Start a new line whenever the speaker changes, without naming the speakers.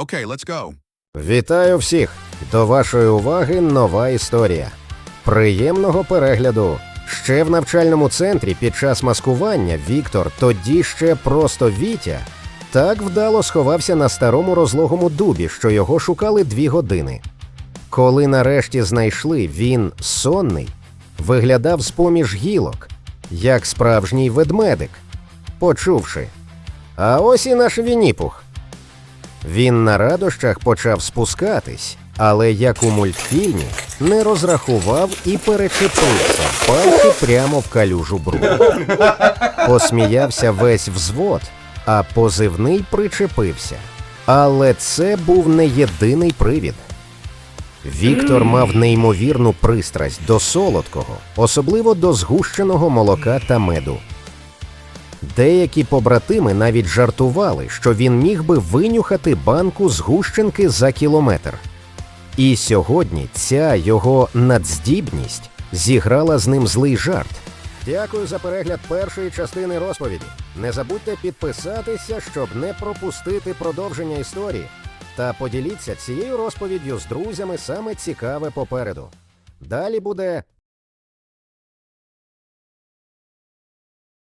Okay, let's go.
Вітаю всіх! До вашої уваги нова історія. Приємного перегляду. Ще в навчальному центрі під час маскування Віктор, тоді ще просто Вітя, так вдало сховався на старому розлогому дубі, що його шукали дві години. Коли нарешті знайшли, він сонний, виглядав з поміж гілок, як справжній ведмедик, почувши. А ось і наш Вінніпух. Він на радощах почав спускатись, але як у мультфільмі не розрахував і перечепився пальці прямо в калюжу бруду. Посміявся весь взвод, а позивний причепився. Але це був не єдиний привід. Віктор мав неймовірну пристрасть до солодкого, особливо до згущеного молока та меду. Деякі побратими навіть жартували, що він міг би винюхати банку згущенки за кілометр. І сьогодні ця його надздібність зіграла з ним злий жарт. Дякую за перегляд першої частини розповіді. Не забудьте підписатися, щоб не пропустити продовження історії. Та поділіться цією розповіддю з друзями саме цікаве попереду. Далі буде